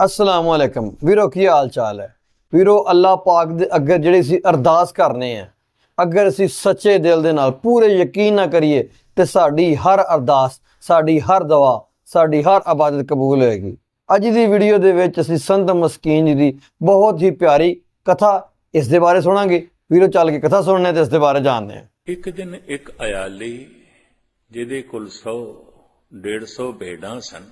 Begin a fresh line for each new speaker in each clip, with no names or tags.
ਅਸਲਾਮ ਵਾਲੇਕਮ ਵੀਰੋ, ਕੀ ਹਾਲ ਚਾਲ ਹੈ? ਵੀਰੋ, ਅੱਲਾਹ ਪਾਕ ਦੇ ਅੱਗੇ ਜਿਹੜੀ ਸੀ ਅਰਦਾਸ ਕਰਨੇ ਆ, ਅਗਰ ਅਸੀਂ ਸੱਚੇ ਦਿਲ ਦੇ ਨਾਲ ਪੂਰੇ ਯਕੀਨ ਨਾਲ ਕਰੀਏ, ਤੇ ਸਾਡੀ ਹਰ ਅਰਦਾਸ, ਸਾਡੀ ਹਰ ਦੁਆ, ਸਾਡੀ ਹਰ ਇਬਾਦਤ ਕਬੂਲ ਹੋਏਗੀ। ਅੱਜ ਦੀ ਵੀਡੀਓ ਦੇ ਵਿੱਚ ਅਸੀਂ ਸੰਤ ਮਸਕੀਨ ਜੀ ਦੀ ਬਹੁਤ ਹੀ ਪਿਆਰੀ ਕਥਾ ਇਸ ਦੇ ਬਾਰੇ ਸੁਣਾਂਗੇ। ਵੀਰੋ, ਚੱਲ ਕੇ ਕਥਾ ਸੁਣਨੇ ਤੇ ਇਸ ਦੇ ਬਾਰੇ ਜਾਣਦੇ ਹਾਂ।
ਇੱਕ ਦਿਨ ਇੱਕ ਅਯਾਲੀ, ਜਿਹਦੇ ਕੋਲ 100 150 ਭੇਡਾਂ ਸਨ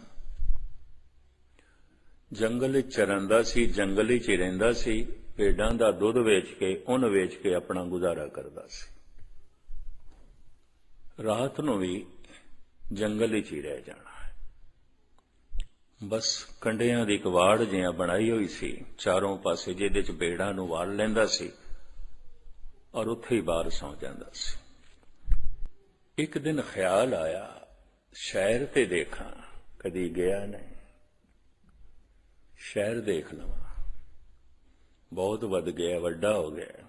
ਜੰਗਲ ਵਿੱਚ ਚਰੰਦਾ ਸੀ, ਜੰਗਲ ਵਿੱਚ ਹੀ ਰਹਿੰਦਾ ਸੀ, ਭੇਡਾਂ ਦਾ ਦੁੱਧ ਵੇਚ ਕੇ ਉਹਨ ਵੇਚ ਕੇ ਆਪਣਾ ਗੁਜ਼ਾਰਾ ਕਰਦਾ ਸੀ। ਰਾਤ ਨੂੰ ਵੀ ਜੰਗਲ ਵਿੱਚ ਹੀ ਰਹਿ ਜਾਣਾ ਬਸ ਕੰਡਿਆਂ ਦੀ ਕਵਾੜ ਜਿਹਾ ਬਣਾਈ ਹੋਈ ਸੀ, ਚਾਰੋਂ ਪਾਸੇ ਜਿਹਦੇ ਚ ਬੇੜਾਂ ਨੂੰ ਵਾੜ ਲੈਂਦਾ ਸੀ ਔਰ ਉੱਥੇ ਹੀ ਬਾਹਰ ਸੌ ਜਾਂਦਾ ਸੀ। ਇੱਕ ਦਿਨ ਖਿਆਲ ਆਇਆ, ਸ਼ਹਿਰ ਤੇ ਦੇਖਾਂ, ਕਦੀ ਗਿਆ ਨਹੀਂ। ਸ਼ਹਿਰ ਦੇਖ ਲਵਾਂ। ਬਹੁਤ ਵੱਧ ਗਿਆ, ਵੱਡਾ ਹੋ ਗਿਆ।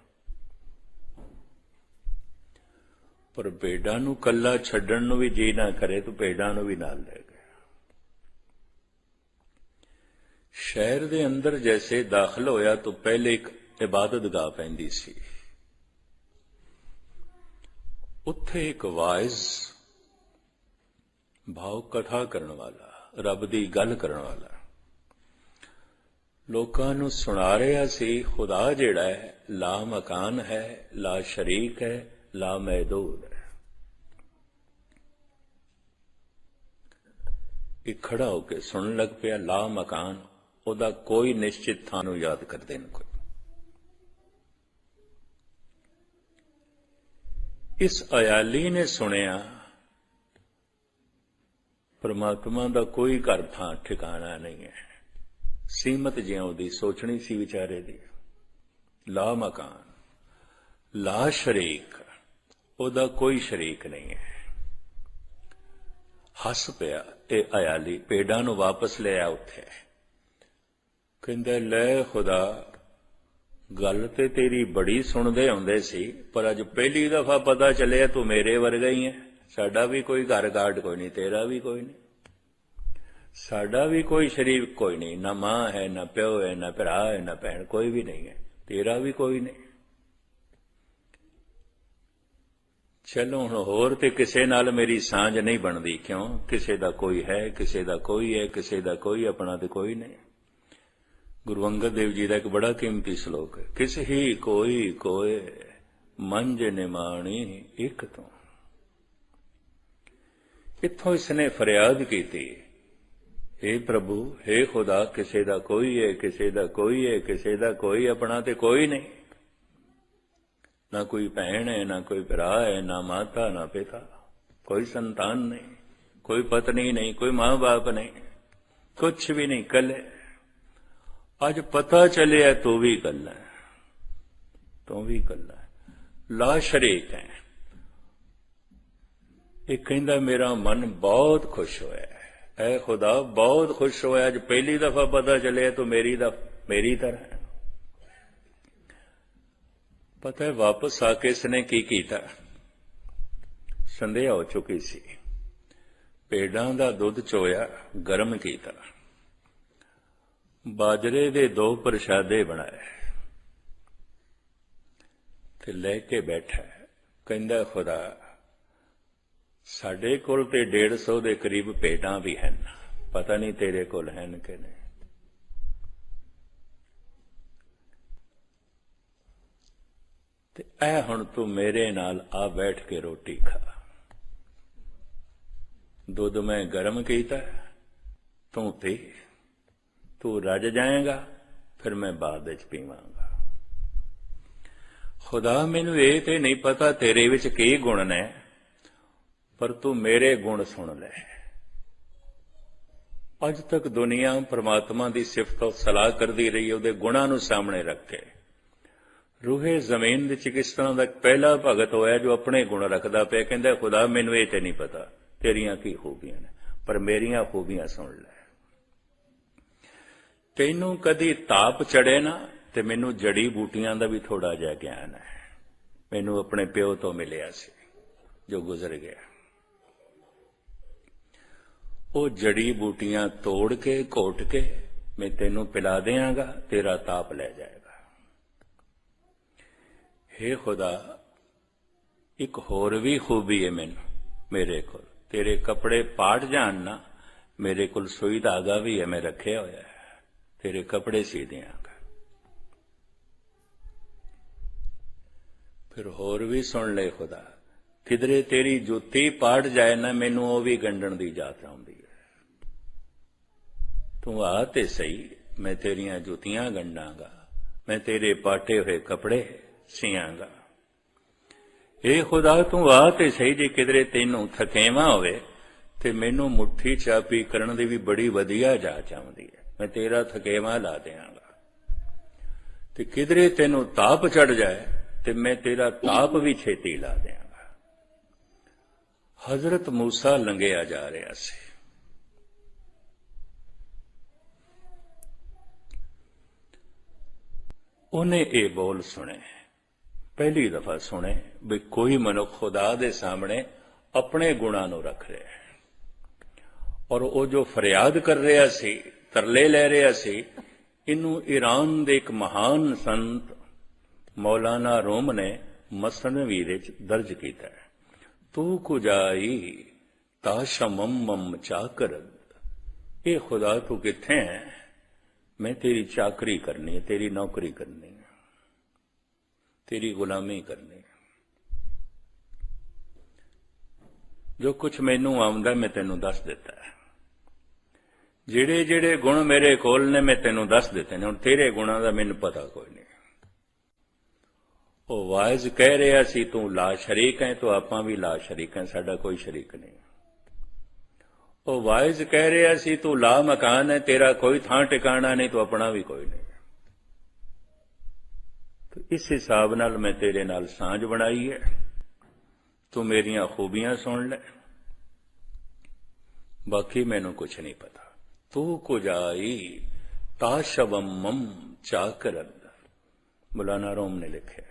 ਪਰ ਭੇਡਾਂ ਨੂੰ ਕੱਲਾ ਛੱਡਣ ਨੂੰ ਵੀ ਜੀ ਨਾ ਕਰੇ, ਤੂੰ ਭੇਡਾਂ ਨੂੰ ਵੀ ਨਾਲ ਲੈ ਗਿਆ ਸ਼ਹਿਰ ਦੇ ਅੰਦਰ ਜੈਸੇ ਦਾਖਲ ਹੋਇਆ ਤਾਂ ਪਹਿਲੇ ਇੱਕ ਇਬਾਦਤਗਾਹ ਪੈਂਦੀ ਸੀ। ਉੱਥੇ ਇੱਕ ਵਾਇਜ਼ ਭਾਵ ਕਥਾ ਕਰਨ ਵਾਲਾ, ਰੱਬ ਦੀ ਗੱਲ ਕਰਨ ਵਾਲਾ। ਲੋਕਾਂ ਨੂੰ ਸੁਣਾ ਰਿਹਾ ਸੀ, ਖੁਦਾ ਜਿਹੜਾ ਹੈ, ਲਾ ਮਕਾਨ ਹੈ, ਲਾ ਸ਼ਰੀਕ ਹੈ, ਲਾ ਮਹਿਦੂਦ ਹੈ। ਇਹ ਖੜਾ ਹੋ ਕੇ ਸੁਣਨ ਲੱਗ ਪਿਆ, ਲਾ ਮਕਾਨ, ਉਹਦਾ ਕੋਈ ਨਿਸ਼ਚਿਤ ਥਾਂ ਨੂੰ ਯਾਦ ਕਰਦੇ ਨੇ ਕੋਈ। ਇਸ ਅਯਾਲੀ ਨੇ ਸੁਣਿਆ, ਪਰਮਾਤਮਾ ਦਾ ਕੋਈ ਘਰ ਥਾਂ, ਠਿਕਾਣਾ ਨਹੀਂ ਹੈ। ਸੀਮਤ ਜਿਹਾ ਉਹਦੀ ਸੋਚਣੀ ਸੀ ਵਿਚਾਰੇ ਦੀ। ਲਾ ਮਕਾਨ ਲਾ ਸ਼ਰੀਕ, ਉਹਦਾ ਕੋਈ ਸ਼ਰੀਕ ਨਹੀਂ ਹੈ। ਹੱਸ ਪਿਆ ਇਹ ਅਯਾਲੀ, ਪੇਡਾਂ ਨੂੰ ਵਾਪਸ ਲੈ ਆ ਉੱਥੇ। ਕਹਿੰਦਾ, ਲੈ ਖੁਦਾ, ਗੱਲ ਤੇ ਤੇਰੀ ਬੜੀ ਸੁਣਦੇ ਆਉਂਦੇ ਸੀ, ਪਰ ਅੱਜ ਪਹਿਲੀ ਦਫਾ ਪਤਾ ਚੱਲਿਆ ਤੂੰ ਮੇਰੇ ਵਰਗਾ ਹੀ ਹੈ। ਸਾਡਾ ਵੀ ਕੋਈ ਘਰ ਗਾਰਡ ਕੋਈ ਨਹੀਂ, ਤੇਰਾ ਵੀ ਕੋਈ ਨਹੀਂ। ਸਾਡਾ ਵੀ ਕੋਈ ਸ਼ਰੀਕ ਕੋਈ ਨਹੀਂ, ਨਾ ਮਾਂ ਹੈ, ਨਾ ਪਿਓ ਹੈ, ਨਾ ਭਰਾ ਹੈ, ਨਾ ਭੈਣ, ਕੋਈ ਵੀ ਨਹੀਂ ਹੈ। ਤੇਰਾ ਵੀ ਕੋਈ ਨਹੀਂ। ਚਲੋ ਹੁਣ ਹੋਰ ਤੇ ਕਿਸੇ ਨਾਲ ਮੇਰੀ ਸਾਂਝ ਨਹੀਂ ਬਣਦੀ ਕਿਉਂ? ਕਿਸੇ ਦਾ ਕੋਈ ਹੈ, ਕਿਸੇ ਦਾ ਕੋਈ ਹੈ, ਕਿਸੇ ਦਾ ਕੋਈ, ਆਪਣਾ ਤੇ ਕੋਈ ਨਹੀਂ। ਗੁਰੂ ਅੰਗਦ ਦੇਵ ਜੀ ਦਾ ਇੱਕ ਬੜਾ ਕੀਮਤੀ ਸ਼ਲੋਕ ਹੈ, ਕਿਸ ਹੀ ਕੋਈ ਕੋਏ ਮੰਜ ਨਿਮਾਣੀ ਇੱਕ ਤੋਂ। ਇੱਥੋਂ ਇਸਨੇ ਫਰਿਆਦ ਕੀਤੀ। हे ਪ੍ਰਭੂ हे ਖੁਦਾ, ਕਿਸੇ ਦਾ ਕੋਈ ਹੈ, ਕਿਸੇ ਦਾ ਕੋਈ ਹੈ, ਕਿਸੇ ਦਾ ਕੋਈ ਆਪਣਾ ਤੇ ਕੋਈ ਨਹੀਂ। ਨਾ ਕੋਈ ਭੈਣ ਹੈ, ਨਾ ਕੋਈ ਭਰਾ ਹੈ, ਨਾ ਮਾਤਾ, ਨਾ ਪਿਤਾ, ਕੋਈ ਸੰਤਾਨ ਨਹੀਂ, ਕੋਈ ਪਤਨੀ ਨਹੀਂ, ਕੋਈ ਮਾਂ-ਬਾਪ ਨਹੀਂ ਕੁਝ ਵੀ ਨਹੀਂ ਕੱਲੇ ਅੱਜ ਪਤਾ ਚੱਲਿਆ ਤੂੰ ਵੀ ਕੱਲਾ ਹੈ, ਤੂੰ ਵੀ ਕੱਲਾ ਹੈ। ਲਾ ਸ਼ਰੀਕ ਹੈ। ਇਹ ਕਹਿੰਦਾ, ਮੇਰਾ ਮਨ ਬਹੁਤ ਖੁਸ਼ ਹੋਇਆ ਐ ਖੁਦਾ, ਬਹੁਤ ਖੁਸ਼ ਹੋਇਆ, ਅੱਜ ਪਹਿਲੀ ਦਫਾ ਪਤਾ ਚੱਲਿਆ, ਤੂੰ ਮੇਰੀ ਦਾ, ਮੇਰੀ ਤਰ੍ਹਾਂ ਪਤਾ ਹੈ ਵਾਪਸ ਆ ਕੇ ਇਸਨੇ ਕੀ ਕੀਤਾ? ਸੰਧਿਆ ਹੋ ਚੁੱਕੀ ਸੀ। ਪੇਡਾਂ ਦਾ ਦੁੱਧ ਚੋਇਆ, ਗਰਮ ਕੀਤਾ। ਬਾਜਰੇ ਦੇ ਦੋ ਪ੍ਰਸ਼ਾਦੇ ਬਣਾਏ। ਤੇ ਲੈ ਕੇ ਬੈਠਾ ਕਹਿੰਦਾ, ਖੁਦਾ ਸਾਡੇ ਕੋਲ ਤੇ 150 ਦੇ ਕਰੀਬ ਪੇਡਾਂ ਵੀ ਹਨ। ਪਤਾ ਨਹੀਂ ਤੇਰੇ ਕੋਲ ਹਨ ਕਿ ਨਹੀਂ। ਤੇ ਐ ਹੁਣ ਤੂੰ ਮੇਰੇ ਨਾਲ ਆ ਬੈਠ ਕੇ ਰੋਟੀ ਖਾ। ਦੁੱਧ ਮੈਂ ਗਰਮ ਕੀਤਾ, ਤੂੰ ਤੇ ਤੂੰ ਰੱਜ ਜਾਏਗਾ, ਫਿਰ ਮੈਂ ਬਾਅਦ ਵਿੱਚ ਪੀਵਾਂਗਾ। ਖੁਦਾ, ਮੈਨੂੰ ਇਹ ਤੇ ਨਹੀਂ ਪਤਾ ਤੇਰੇ ਵਿੱਚ ਕੀ ਗੁਣ ਨੇ। ਪਰ ਤੂੰ ਮੇਰੇ ਗੁਣ ਸੁਣ ਲੈ। ਅੱਜ ਤੱਕ ਦੁਨੀਆ ਪ੍ਰਮਾਤਮਾ ਦੀ ਸਿਫਤ ਔਰ ਸਲਾਹ ਕਰਦੀ ਰਹੀ, ਉਹਦੇ ਗੁਣਾਂ ਨੂੰ ਸਾਹਮਣੇ ਰੱਖ ਕੇ। ਰੂਹੇ ਜ਼ਮੀਨ ਵਿੱਚ ਕਿਸ ਤਰ੍ਹਾਂ ਦਾ ਪਹਿਲਾ ਭਗਤ ਹੋਇਆ ਜੋ ਆਪਣੇ ਗੁਣ ਰੱਖਦਾ ਪਿਆ, ਕਹਿੰਦਾ, ਖੁਦਾ, ਮੈਨੂੰ ਇਹ ਤੇ ਨਹੀਂ ਪਤਾ, ਤੇਰੀਆਂ ਕੀ ਖੂਬੀਆਂ ਨੇ, ਪਰ ਮੇਰੀਆਂ ਖੂਬੀਆਂ ਸੁਣ ਲੈ। ਤੈਨੂੰ ਕਦੀ ਤਾਪ ਚੜੇ ਨਾ, ਤੇ ਮੈਨੂੰ ਜੜੀ ਬੂਟੀਆਂ ਦਾ ਵੀ ਥੋੜਾ ਜਿਹਾ ਗਿਆਨ ਹੈ। ਮੈਨੂੰ ਆਪਣੇ ਪਿਓ ਤੋਂ ਮਿਲਿਆ ਸੀ, ਜੋ ਗੁਜ਼ਰ ਗਿਆ। ਉਹ ਜੜੀ ਬੂਟੀਆਂ ਤੋੜ ਕੇ, ਘੋਟ ਕੇ ਮੈਂ ਤੈਨੂੰ ਪਿਲਾ ਦਿਆਂਗਾ ਤੇਰਾ ਤਾਪ ਲੈ ਜਾਏਗਾ। हे ਖੁਦਾ, ਇੱਕ ਹੋਰ ਵੀ ਖੂਬੀ ਹੈ ਮੈਨੂੰ, ਮੇਰੇ ਕੋਲ। ਤੇਰੇ ਕੱਪੜੇ ਪਾਟ ਜਾਣ ਨਾ, ਮੇਰੇ ਕੋਲ ਸੂਈ ਧਾਗਾ ਵੀ ਹੈ, ਮੈਂ ਰੱਖਿਆ ਹੋਇਆ ਹੈ। ਤੇਰੇ ਕੱਪੜੇ ਸੀ ਦਿਆਂਗਾ ਫਿਰ ਹੋਰ ਵੀ ਸੁਣ ਲੈ ਖੁਦਾ, ਕਿਧਰੇ ਤੇਰੀ ਜੁੱਤੀ ਪਾੜ ਜਾਏ ਨਾ, ਮੈਨੂੰ ਉਹ ਵੀ ਗੰਢਣ ਦੀ ਯਾਦ ਆਉਂਦੀ। ਤੂੰ ਆ ਤੇ ਸਹੀ, ਮੈਂ ਤੇਰੀਆਂ ਜੁੱਤੀਆਂ ਗੰਢਾਂਗਾ, ਮੈਂ ਤੇਰੇ ਪਾਟੇ ਹੋਏ ਕੱਪੜੇ ਸੀਆਂਗਾ। ਏ ਖੁਦਾ, ਤੂੰ ਆ ਤੇ ਸਹੀ, ਜੇ ਕਿਧਰੇ ਤੈਨੂੰ ਥਕੇਵਾ ਹੋਵੇ, ਤੇ ਮੈਨੂੰ ਮੁੱਠੀ ਚਾਪੀ ਕਰਨ ਦੀ ਵੀ ਬੜੀ ਵਧੀਆ ਜਾਚ ਆਉਂਦੀ ਹੈ। ਮੈਂ ਤੇਰਾ ਥਕੇਵਾ ਲਾ ਦਿਆਂਗਾ। ਤੇ ਕਿਧਰੇ ਤੈਨੂੰ ਤਾਪ ਚੜ ਜਾਏ, ਤੇ ਮੈਂ ਤੇਰਾ ਤਾਪ ਵੀ ਛੇਤੀ ਲਾ ਦਿਆਂਗਾ। ਹਜ਼ਰਤ ਮੂਸਾ ਲੰਘਿਆ ਜਾ ਰਿਹਾ ਸੀ। ਉਹਨੇ ਇਹ ਬੋਲ ਸੁਣੇ। ਪਹਿਲੀ ਦਫਾ ਸੁਣੇ ਵੀ ਕੋਈ ਮਨੁੱਖ ਖੁਦਾ ਦੇ ਸਾਹਮਣੇ ਆਪਣੇ ਗੁਣਾਂ ਨੂੰ ਰੱਖ ਰਿਹਾ ਹੈ। ਔਰ ਉਹ ਜੋ ਫਰਿਆਦ ਕਰ ਰਿਹਾ ਸੀ, ਤਰਲੇ ਲੈ ਰਿਹਾ ਸੀ, ਇਹਨੂੰ ਈਰਾਨ ਦੇ ਇੱਕ ਮਹਾਨ ਸੰਤ ਮੌਲਾਨਾ ਰੋਮ ਨੇ ਮਸਨਵੀ ਵਿੱਚ ਦਰਜ ਕੀਤਾ ਹੈ। ਤੂੰ ਕੁਜਾਈ ਤਾਸ਼ਮਮ ਮਮ ਚਾਕਰ ਇਹ ਖੁਦਾ ਤੂੰ ਕਿੱਥੇ ਹੈ? ਮੈਂ ਤੇਰੀ ਚਾਕਰੀ ਕਰਨੀ ਹੈ, ਤੇਰੀ ਨੌਕਰੀ ਕਰਨੀ ਹੈ, ਤੇਰੀ ਗੁਲਾਮੀ ਕਰਨੀ ਹੈ। ਜੋ ਕੁਝ ਮੈਨੂੰ ਆਉਂਦਾ ਮੈਂ ਤੈਨੂੰ ਦੱਸ ਦਿੱਤਾ ਹੈ। ਜਿਹੜੇ ਜਿਹੜੇ ਗੁਣ ਮੇਰੇ ਕੋਲ ਨੇ, ਮੈਂ ਤੈਨੂੰ ਦੱਸ ਦਿੱਤੇ ਨੇ। ਹੁਣ ਤੇਰੇ ਗੁਣਾਂ ਦਾ ਮੈਨੂੰ ਪਤਾ ਕੋਈ ਨਹੀਂ। ਉਹ ਵਾਇਜ਼ ਕਹਿ ਰਿਹਾ ਸੀ, ਤੂੰ ਲਾ ਸ਼ਰੀਕ ਹੈ, ਤੂੰ ਆਪਾਂ ਵੀ ਲਾ ਸ਼ਰੀਕ ਹੈ, ਸਾਡਾ ਕੋਈ ਸ਼ਰੀਕ ਨਹੀਂ ਉਹ ਵਾਇਜ਼ ਕਹਿ ਰਿਹਾ ਸੀ, ਤੂੰ ਲਾ ਮਕਾਨ ਹੈ, ਤੇਰਾ ਕੋਈ ਥਾਂ ਟਿਕਾਣਾ ਨਹੀਂ, ਤੂੰ ਆਪਣਾ ਵੀ ਕੋਈ ਨਹੀਂ। ਇਸ ਹਿਸਾਬ ਨਾਲ ਮੈਂ ਤੇਰੇ ਨਾਲ ਸਾਂਝ ਬਣਾਈ ਹੈ। ਤੂੰ ਮੇਰੀਆਂ ਖੂਬੀਆਂ ਸੁਣ ਲੈ। ਬਾਕੀ ਮੈਨੂੰ ਕੁਝ ਨਹੀਂ ਪਤਾ। ਤੂੰ ਕੁਜਾਈ ਤਾਸ਼ਵਮਮ ਚਾਕਰਦ ਮੌਲਾਨਾ ਰੋਮ ਨੇ ਲਿਖਿਆ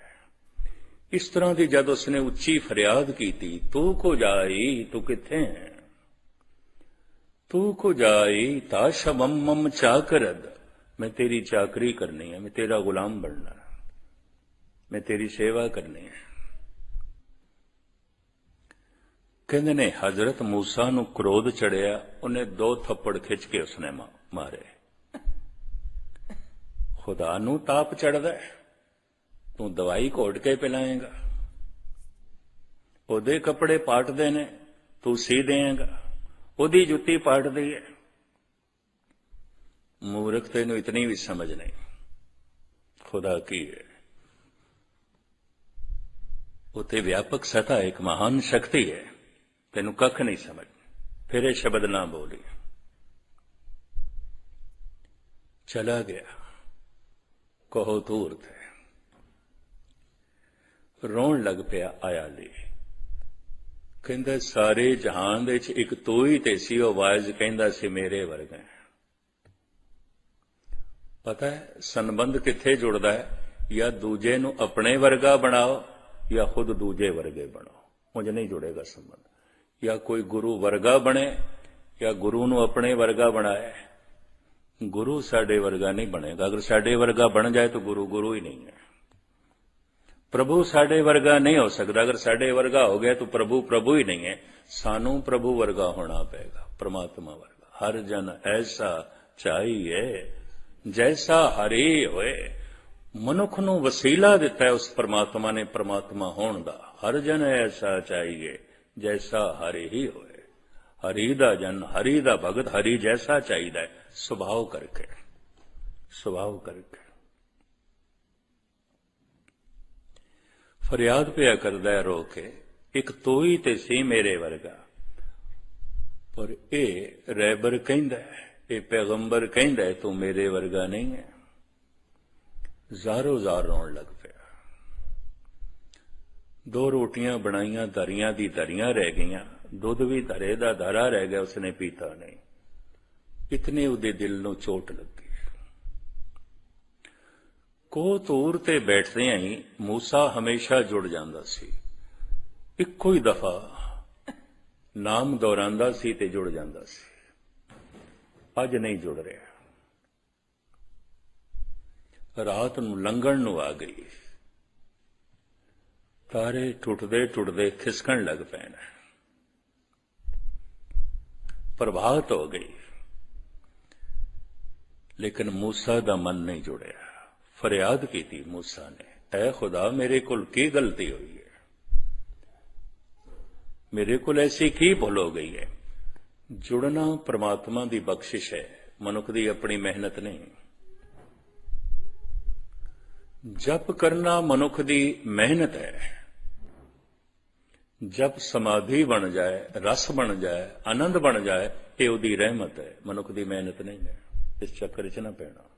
ਇਸ ਤਰ੍ਹਾਂ ਦੀ ਜਦ ਉਸਨੇ ਉੱਚੀ ਫਰਿਆਦ ਕੀਤੀ, ਤੂੰ ਕੋ ਜਾਈ ਤੂੰ ਕਿੱਥੇ ਹੈ? ਤੂੰ ਕੋ ਜਾਈ ਤਾਸ਼ਵਮਮ ਚਾਕਰਦ। ਮੈਂ ਤੇਰੀ ਚਾਕਰੀ ਕਰਨੀ ਹੈ, ਮੈਂ ਤੇਰਾ ਗੁਲਾਮ ਬਣਨਾ ਮੈਂ ਤੇਰੀ ਸੇਵਾ ਕਰਨੀ ਹੈ। ਕਹਿੰਦੇ ਨੇ, ਹਜ਼ਰਤ ਮੂਸਾ ਨੂੰ ਕ੍ਰੋਧ ਚੜਿਆ, ਉਹਨੇ ਦੋ ਥੱਪੜ ਖਿੱਚ ਕੇ ਉਸਨੇ ਮਾਰੇ। ਖੁਦਾ ਨੂੰ ਤਾਪ ਚੜਦਾ ਤੂੰ ਦਵਾਈ ਘੋਟ ਕੇ ਪਿਲਾਏਗਾ। ਉਹਦੇ ਕੱਪੜੇ ਪਾਟਦੇ ਨੇ, ਤੂੰ ਸੀ ਦੇਏਗਾ। ਉਹਦੀ ਜੁੱਤੀ ਪਾਟਦੀ ਹੈ। ਮੂਰਖ ਤੈਨੂੰ ਇਤਨੀ ਵੀ ਸਮਝ ਨਹੀਂ। ਖੁਦਾ ਕੀ ਹੈ। ਉਤੇ ਵਿਆਪਕ ਸਤਾ ਇੱਕ ਮਹਾਨ ਸ਼ਕਤੀ ਹੈ। ਤੈਨੂੰ ਕੱਖ ਨਹੀਂ ਸਮਝ। ਫਿਰ ਇਹ ਸ਼ਬਦ ਨਾ ਬੋਲੀ। ਚਲਾ ਗਿਆ। ਕਹੋ ਤੂਰ ਤੇ ਰੋਣ ਲੱਗ ਪਿਆ ਆਇਆ ਲਈ ਕਹਿੰਦਾ, ਸਾਰੇ ਜਹਾਨ ਦੇ ਵਿੱਚ ਇੱਕ ਤੂੰ ਹੀ ਤੇ ਸੀ, ਉਹ ਆਵਾਜ਼ ਕਹਿੰਦਾ ਸੀ, ਮੇਰੇ ਵਰਗਾ ਪਤਾ ਹੈ, ਸੰਬੰਧ ਕਿੱਥੇ ਜੁੜਦਾ ਹੈ? ਜਾਂ ਦੂਜੇ ਨੂੰ ਆਪਣੇ ਵਰਗਾ ਬਣਾਓ, ਜਾਂ ਖੁਦ ਦੂਜੇ ਵਰਗੇ ਬਣੋ ਉਂਝ ਨਹੀਂ ਜੁੜੇਗਾ ਸੰਬੰਧ। ਜਾਂ ਕੋਈ ਗੁਰੂ ਵਰਗਾ ਬਣੇ, ਜਾਂ ਗੁਰੂ ਨੂੰ ਆਪਣੇ ਵਰਗਾ ਬਣਾਏ ਗੁਰੂ ਸਾਡੇ ਵਰਗਾ ਨਹੀਂ ਬਣੇਗਾ। ਅਗਰ ਸਾਡੇ ਵਰਗਾ ਬਣ ਜਾਏ ਤਾਂ ਗੁਰੂ ਗੁਰੂ ਹੀ ਨਹੀਂ ਹੈ। ਪ੍ਰਭੂ ਸਾਡੇ ਵਰਗਾ ਨਹੀਂ ਹੋ ਸਕਦਾ। ਅਗਰ ਸਾਡੇ ਵਰਗਾ ਹੋ ਗਿਆ ਤਾਂ ਪ੍ਰਭੂ ਪ੍ਰਭੂ ਹੀ ਨਹੀਂ ਹੈ। ਸਾਨੂੰ ਪ੍ਰਭੂ ਵਰਗਾ ਹੋਣਾ ਪਏਗਾ, ਪ੍ਰਮਾਤਮਾ ਵਰਗਾ। ਹਰ ਜਨ ਐਸਾ ਚਾਹੀਏ, ਜੈਸਾ ਹਰੀ ਹੋਏ। ਮਨੁੱਖ ਨੂੰ ਵਸੀਲਾ ਦਿੱਤਾ ਹੈ ਉਸ ਪ੍ਰਮਾਤਮਾ ਨੇ, ਪ੍ਰਮਾਤਮਾ ਹੋਣ ਦਾ। ਹਰ ਜਨ ਐਸਾ ਚਾਹੀਏ, ਜੈਸਾ ਹਰੀ ਹੀ ਹੋਏ। ਹਰੀ ਦਾ ਜਨ, ਹਰੀ ਦਾ ਭਗਤ ਹਰੀ ਜੈਸਾ ਚਾਹੀਦਾ ਹੈ। ਸੁਭਾਅ ਕਰਕੇ ਸੁਭਾਅ ਕਰਕੇ। ਫਰਿਆਦ ਪਿਆ ਕਰਦਾ ਹੈ ਰੋ ਕੇ, ਇੱਕ ਤੋਈ ਤੇ ਸੀ ਮੇਰੇ ਵਰਗਾ। ਪਰ ਇਹ ਰੈਬਰ ਕਹਿੰਦਾ ਇਹ ਪੈਗੰਬਰ ਕਹਿੰਦਾ ਤੂੰ ਮੇਰੇ ਵਰਗਾ ਨਹੀਂ ਹੈ। ਜ਼ਾਰੋ ਜ਼ਾਰ ਰੋਣ ਲੱਗ ਪਿਆ। ਦੋ ਰੋਟੀਆਂ ਬਣਾਈਆਂ, ਦਰੀਆਂ ਦੀ ਦਰੀਆਂ ਰਹਿ ਗਈਆਂ। ਦੁੱਧ ਵੀ ਧਰੇ ਦਾ ਧਰਾ ਰਹਿ ਗਿਆ, ਉਸਨੇ ਪੀਤਾ ਨਹੀਂ। ਇਤਨੇ ਉਹਦੇ ਦਿਲ ਨੂੰ ਚੋਟ ਲੱਗੀ। ਕੋ ਤੂਰ ਤੇ ਬੈਠਦਿਆਂ ਹੀ ਮੂਸਾ ਹਮੇਸ਼ਾ ਜੁੜ ਜਾਂਦਾ ਸੀ। ਇੱਕੋ ਹੀ ਦਫਾ ਨਾਮ ਦੁਹਰਾਉਂਦਾ ਸੀ ਤੇ ਜੁੜ ਜਾਂਦਾ ਸੀ। ਅੱਜ ਨਹੀਂ ਜੁੜ ਰਿਹਾ। ਰਾਤ ਨੂੰ ਲੰਘਣ ਨੂੰ ਆ ਗਈ। ਤਾਰੇ ਟੁੱਟਦੇ ਟੁੱਟਦੇ ਖਿਸਕਣ ਲੱਗ ਪੈਣ। ਪ੍ਰਭਾਤ ਹੋ ਗਈ। ਲੇਕਿਨ ਮੂਸਾ ਦਾ ਮਨ ਨਹੀਂ ਜੁੜਿਆ। ਫਰਿਆਦ ਕੀਤੀ ਮੂਸਾ ਨੇ, ਐ ਖੁਦਾ, ਮੇਰੇ ਕੋਲ ਕੀ ਗਲਤੀ ਹੋਈ ਹੈ? ਮੇਰੇ ਕੋਲ ਐਸੀ ਕੀ ਭੁੱਲ ਹੋ ਗਈ ਹੈ? ਜੁੜਨਾ ਪ੍ਰਮਾਤਮਾ ਦੀ ਬਖਸ਼ਿਸ਼ ਹੈ, ਮਨੁੱਖ ਦੀ ਆਪਣੀ ਮਿਹਨਤ ਨਹੀਂ। ਜਪ ਕਰਨਾ ਮਨੁੱਖ ਦੀ ਮਿਹਨਤ ਹੈ। ਜਪ ਸਮਾਧੀ ਬਣ ਜਾਏ, ਰਸ ਬਣ ਜਾਏ, ਆਨੰਦ ਬਣ ਜਾਏ, ਇਹ ਉਹਦੀ ਰਹਿਮਤ ਹੈ, ਮਨੁੱਖ ਦੀ ਮਿਹਨਤ ਨਹੀਂ ਹੈ। ਇਸ ਚੱਕਰ 'ਚ ਨਾ ਪੈਣਾ।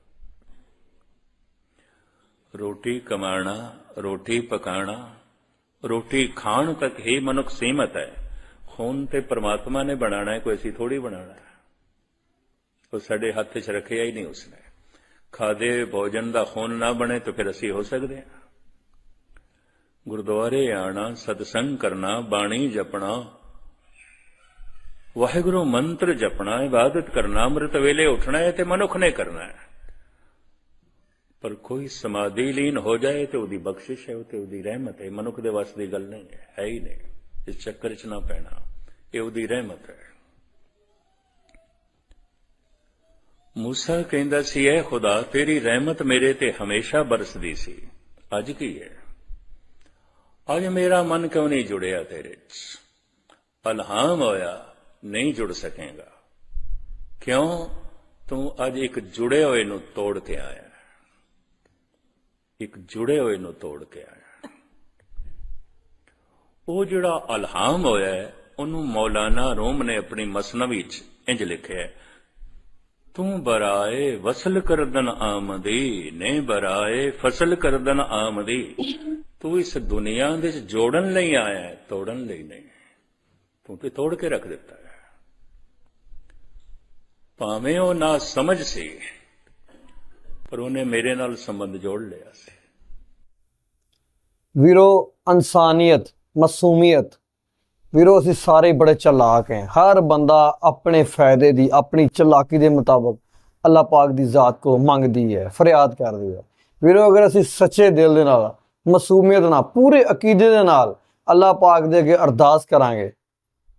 ਰੋਟੀ ਕਮਾਣਾ, ਰੋਟੀ ਪਕਾਣਾ, ਰੋਟੀ ਖਾਣ ਤੱਕ ਹੀ ਮਨੁੱਖ ਸੀਮਤ ਹੈ। ਖੂਨ ਤੇ ਪ੍ਰਮਾਤਮਾ ਨੇ ਬਣਾਣਾ ਹੈ, ਕੋਈ ਅਸੀਂ ਥੋੜੀ ਬਣਾਣਾ ਹੈ। ਉਹ ਸਾਡੇ ਹੱਥ 'ਚ ਰੱਖਿਆ ਹੀ ਨਹੀਂ ਉਸਨੇ। ਖਾਦੇ ਭੋਜਨ ਦਾ ਖੂਨ ਨਾ ਬਣੇ ਤਾਂ ਫਿਰ ਅਸੀਂ ਹੋ ਸਕਦੇ ਹਾਂ। ਗੁਰਦੁਆਰੇ ਆਣਾ, ਸਤਸੰਗ ਕਰਨਾ, ਬਾਣੀ ਜਪਣਾ, ਵਾਹਿਗੁਰੂ ਮੰਤਰ ਜਪਣਾ, ਇਬਾਦਤ ਕਰਨਾ, ਅੰਮ੍ਰਿਤ ਵੇਲੇ ਉੱਠਣਾ ਹੈ ਤੇ ਮਨੁੱਖ ਨੇ ਕਰਨਾ ਹੈ। ਪਰ ਕੋਈ ਸਮਾਧੀ ਲੀਨ ਹੋ ਜਾਏ ਤੇ ਉਹਦੀ ਬਖਸ਼ਿਸ਼ ਹੈ, ਤੇ ਉਹਦੀ ਰਹਿਮਤ ਹੈ। ਮਨੁੱਖ ਦੇ ਵੱਸ ਦੀ ਗੱਲ ਨਹੀਂ ਹੈ ਹੈ ਹੀ ਨਹੀਂ। ਇਸ ਚੱਕਰ 'ਚ ਨਾ ਪੈਣਾ। ਇਹ ਉਹਦੀ ਰਹਿਮਤ ਹੈ। ਮੂਸਾ ਕਹਿੰਦਾ ਸੀ ਐ ਖੁਦਾ ਤੇਰੀ ਰਹਿਮਤ ਮੇਰੇ ਤੇ ਹਮੇਸ਼ਾ ਬਰਸਦੀ ਸੀ। ਅੱਜ ਕੀ ਹੈ? ਅੱਜ ਮੇਰਾ ਮਨ ਕਿਉਂ ਨਹੀਂ ਜੁੜਿਆ ਤੇਰੇ 'ਚ? ਅਲਹਾਮ ਹੋਇਆ, ਨਹੀਂ ਜੁੜ ਸਕੇਗਾ। ਕਿਉਂ? ਤੂੰ ਅੱਜ ਇੱਕ ਜੁੜੇ ਹੋਏ ਨੂੰ ਤੋੜ ਕੇ ਆਇਆ। ਇੱਕ ਜੁੜੇ ਹੋਏ ਨੂੰ ਤੋੜ ਕੇ ਆਇਆ। ਉਹ ਜਿਹੜਾ ਅਲਹਾਮ ਹੋਇਆ ਉਹਨੂੰ ਮੌਲਾਨਾ ਰੋਮ ਨੇ ਆਪਣੀ ਮਸਨਵੀ 'ਚ ਇੰਜ ਲਿਖਿਆ ਹੈ, ਤੂੰ ਬਰਾਏ ਵਸਲ ਕਰਦਨ ਆਮਦੀ ਨੇ ਬਰਾਏ ਫਸਲ ਕਰਦਨ ਆਮਦੀ। ਤੂੰ ਇਸ ਦੁਨੀਆ ਦੇ ਵਿੱਚ ਜੋੜਨ ਲਈ ਆਇਆ ਤੋੜਨ ਲਈ ਨਹੀਂ। ਤੂੰ ਤੇ ਤੋੜ ਕੇ ਰੱਖ ਦਿੱਤਾ ਹੈ। ਭਾਵੇਂ ਉਹ ਨਾ ਸਮਝ ਸੀ ਪਰ ਉਹਨੇ ਮੇਰੇ ਨਾਲ ਸੰਬੰਧ ਜੋੜ ਲਿਆ ਸੀ।
ਵੀਰੋ, ਇਨਸਾਨੀਅਤ, ਮਾਸੂਮੀਅਤ। ਵੀਰੋ, ਅਸੀਂ ਸਾਰੇ ਬੜੇ ਚਲਾਕ ਹੈ। ਹਰ ਬੰਦਾ ਆਪਣੇ ਫਾਇਦੇ ਦੀ, ਆਪਣੀ ਚਲਾਕੀ ਦੇ ਮੁਤਾਬਕ ਅੱਲਾਹ ਪਾਕ ਦੀ ਜ਼ਾਤ ਕੋ ਮੰਗਦੀ ਹੈ, ਫਰਿਆਦ ਕਰਦੀ ਹੈ। ਵੀਰੋ, ਅਗਰ ਅਸੀਂ ਸੱਚੇ ਦਿਲ ਦੇ ਨਾਲ, ਮਾਸੂਮੀਅਤ ਨਾਲ, ਪੂਰੇ ਅਕੀਦੇ ਦੇ ਨਾਲ ਅੱਲਾਹ ਪਾਕ ਦੇ ਅੱਗੇ ਅਰਦਾਸ ਕਰਾਂਗੇ,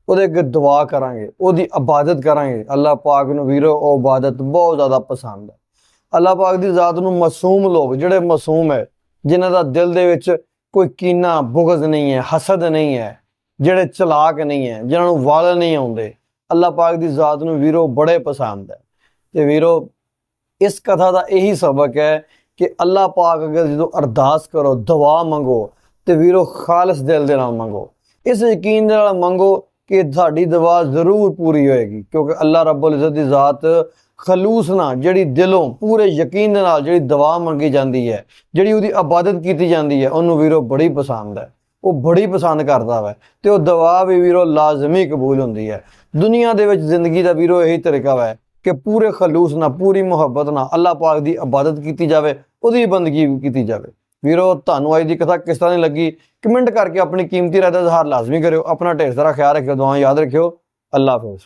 ਉਹਦੇ ਅੱਗੇ ਦੁਆ ਕਰਾਂਗੇ, ਉਹਦੀ ਇਬਾਦਤ ਕਰਾਂਗੇ, ਅੱਲਾਹ ਪਾਕ ਨੂੰ ਵੀਰੋ, ਉਹ ਇਬਾਦਤ ਬਹੁਤ ਜ਼ਿਆਦਾ ਪਸੰਦ ਹੈ। ਅੱਲਾਹ ਪਾਕ ਦੀ ਜ਼ਾਤ ਨੂੰ ਮਾਸੂਮ ਲੋਕ ਜਿਹੜੇ ਮਾਸੂਮ ਹੈ, ਜਿਨ੍ਹਾਂ ਦਾ ਦਿਲ ਦੇ ਵਿੱਚ ਕੋਈ ਕੀਨਾ ਬੁਗਜ਼ ਨਹੀਂ ਹੈ, ਹਸਦ ਨਹੀਂ ਹੈ, ਜਿਹੜੇ ਚਲਾਕ ਨਹੀਂ ਹੈ, ਜਿਨ੍ਹਾਂ ਨੂੰ ਵਾਲ ਨਹੀਂ ਆਉਂਦੇ, ਅੱਲਾਹ ਪਾਕ ਦੀ ਜ਼ਾਤ ਨੂੰ ਵੀਰੋ ਬੜੇ ਪਸੰਦ ਹੈ। ਤੇ ਵੀਰੋ, ਇਸ ਕਥਾ ਦਾ ਇਹੀ ਸਬਕ ਹੈ ਕਿ ਅੱਲਾਹ ਪਾਕ ਅਗਰ ਜਦੋਂ ਅਰਦਾਸ ਕਰੋ, ਦੁਆ ਮੰਗੋ, ਤੇ ਵੀਰੋ ਖਾਲਸ ਦਿਲ ਦੇ ਨਾਲ ਮੰਗੋ। ਇਸ ਯਕੀਨ ਦੇ ਨਾਲ ਮੰਗੋ ਕਿ ਸਾਡੀ ਦੁਆ ਜ਼ਰੂਰ ਪੂਰੀ ਹੋਏਗੀ, ਕਿਉਂਕਿ ਅੱਲਾਹ ਰੱਬੁਲ ਇਜ਼ਤ ਦੀ ਜ਼ਾਤ ਖਲੂਸ ਨਾਲ ਜਿਹੜੀ ਦਿਲੋਂ, ਪੂਰੇ ਯਕੀਨ ਦੇ ਨਾਲ ਜਿਹੜੀ ਦਵਾ ਮੰਗੀ ਜਾਂਦੀ ਹੈ, ਜਿਹੜੀ ਉਹਦੀ ਇਬਾਦਤ ਕੀਤੀ ਜਾਂਦੀ ਹੈ, ਉਹਨੂੰ ਵੀਰੋ ਬੜੀ ਪਸੰਦ ਹੈ। ਉਹ ਬੜੀ ਪਸੰਦ ਕਰਦਾ ਵੈ ਤੇ ਉਹ ਦਵਾ ਵੀ ਵੀਰੋ ਲਾਜ਼ਮੀ ਕਬੂਲ ਹੁੰਦੀ ਹੈ। ਦੁਨੀਆ ਦੇ ਵਿੱਚ ਜ਼ਿੰਦਗੀ ਦਾ ਵੀਰੋ ਇਹੀ ਤਰੀਕਾ ਵੈ ਕਿ ਪੂਰੇ ਖਲੂਸ ਨਾਲ ਪੂਰੀ ਮੁਹੱਬਤ ਨਾਲ ਅੱਲਾਹ ਪਾਕ ਦੀ ਇਬਾਦਤ ਕੀਤੀ ਜਾਵੇ, ਉਹਦੀ ਬੰਦਗੀ ਵੀ ਕੀਤੀ ਜਾਵੇ। ਵੀਰੋ, ਤੁਹਾਨੂੰ ਅੱਜ ਦੀ ਕਥਾ ਕਿਸ ਤਰ੍ਹਾਂ ਦੀ ਲੱਗੀ? ਕਮੈਂਟ ਕਰਕੇ ਆਪਣੀ ਕੀਮਤੀ ਰਾਏ ਦਾ ਇਜ਼ਹਾਰ ਲਾਜ਼ਮੀ ਕਰਿਓ, ਆਪਣਾ ਢੇਰ ਸਾਰਾ ਖਿਆਲ ਰੱਖਿਓ ਦੁਆ ਯਾਦ ਰੱਖਿਓ। ਅੱਲਾਹ ਹਾਫਿਜ਼।